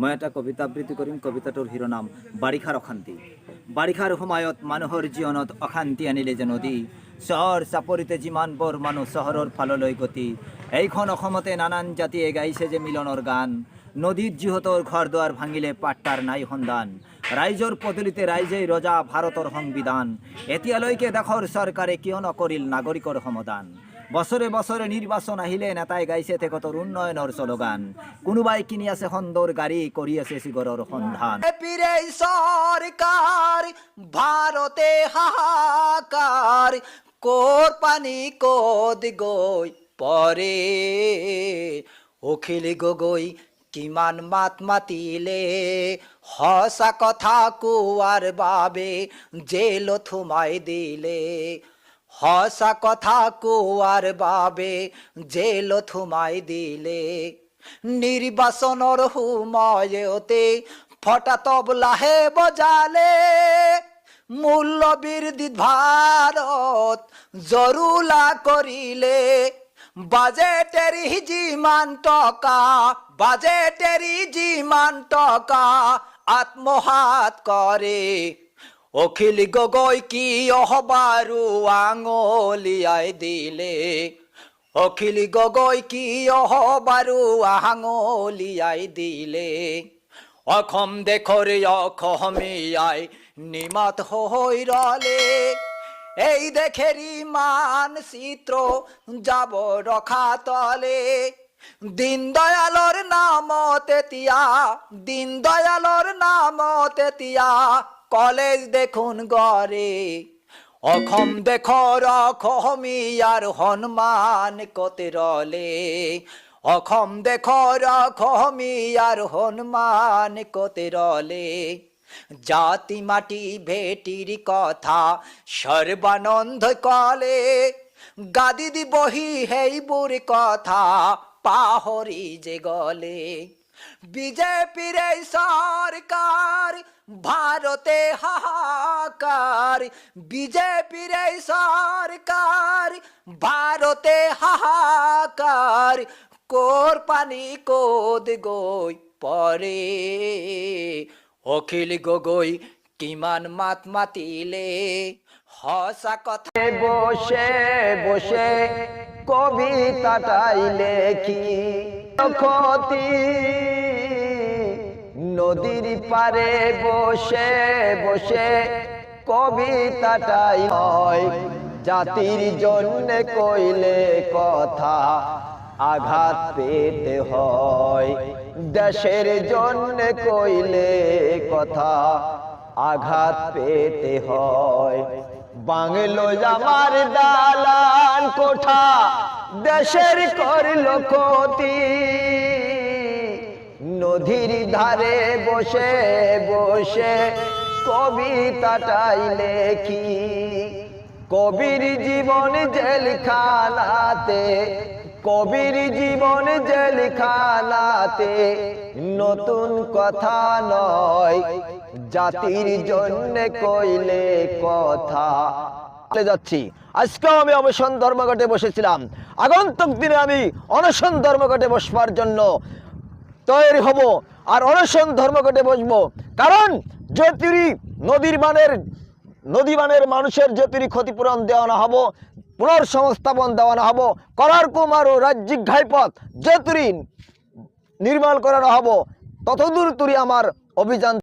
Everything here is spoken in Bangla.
মই এটা কবিতা আবৃত্তি কৰিম কবিতাটোৰ শিৰোনাম, বাৰিষাৰ অশান্তি। বাৰিষাৰ সময়ত মানুহৰ জীৱনত অশান্তি আনিলে যে নদী। চহৰ চাপৰিতে যিমানবোৰ মানুহ চহৰৰ ফাললৈ গতি, এইখন অসমতে নানান জাতিয়ে গাইছে যে মিলনৰ গান। নদীত যিহঁতৰ ঘৰ দুৱাৰ ভাঙিলে পাট্টাৰ নাই সন্ধান। ৰাইজৰ পদূলিতে ৰাইজেই ৰজা ভাৰতৰ সংবিধান। এতিয়ালৈকে দেশৰ চৰকাৰে কিয় নকৰিল নাগৰিকৰ সমাধান? বছৰে বছৰে নিৰ্বাচন আহিলে নেতাই গাইছে তেখেতৰ উন্নয়নৰ শ্লোগান কোনোবাই কিনি আছে সুন্দৰ গাড়ী, কৰি আছে চিগৰৰ সন্ধান। সরকার ভারতে হাহাকার কোর পানি কোদ গই পরে অখিল গগৈ, কিমান মাত মাতিলে? হসা কথা কুয়ার বাবে জেল থুমাই দিলে। হসা কথা কুয়ার বাবে জেল থুমাই দিলে। নির্বাচনৰ সময়তে ফটা তবলাহে বজালে। মূল্য বৃদ্ধি ভাৰত জৰুলা কৰিলে বাজেটেৰ যিমান টকা বাজেটেৰ যিমান টকা আত্মহাত কৰে অখিল গগৈ কি অহবাৰু আঙলিয়াই দিলে? অখিল গগৈ কি অহবাৰু আঙলিয়াই দিলে? অসম দেশৰ অসমীয়াই নিমাত হৈ ৰলে। এই দেশের মানচিত্র যাব রখা তলে। দিন দয়ালর নাম তেতিয়া দিন দয়ালর নাম তেতিয়া কলেজ দেখোন গড়ে অসম দেশৰ অসমীয়াৰ সন্মান কতে ৰলে অসম দেশৰ অসমীয়াৰ হনুমান কতে ৰলে জাতি মাটি ভেটির কথা সর্বানন্দ কলে। গাদি দি বহি হেইবুর কথা পাহরি যে গলে। বিজেপির সরকার ভারতে হাহাকার, বিজেপির সরকার, ভারতে হাহাকার, কোর পানি কোদ গই পরে। অখিল গগৈ কিমান মাত মাতিলে? হসা কথা বসে বসে কবিতাটাই লেখি ক্ষতি নদীর পারে বসে বসে কবিতাটাই হয়। জাতির জন্য কইলে কথা আঘাত পেতে হয়। দেশের জন্য কইলে কথা আঘাত পেতে হয়। বাংলো আমার দালান কোঠা দেশের করল ক্ষতি। নদীর ধারে বসে বসে কবিতাটাই লেখি। কবির জীবন জেলখানাতে, কবির জীবন জেলখানাতে নতুন কথা নয়, জাতির জন্য কইলে কথা। চলে যাচ্ছি। আজকেও আমি অবসন ধর্মঘটে বসেছিলাম। আগন্তুক দিনে আমি অনশন ধর্মঘটে বসবার জন্য তৈরি হব আর অনশন ধর্মঘটে বসবো। কারণ জ্যোতিরি নদীর বানের, নদী বানের মানুষের জ্যোতিরি ক্ষতিপূরণ দেওয়া না হব, পুনর্সংস্থাপন দেওয়া না হব করার কুমার ও রাজ্যিক ঘাইপথ জ্যোতিরি নির্মাণ করানো হব, ততদূর তুরি আমার অভিযান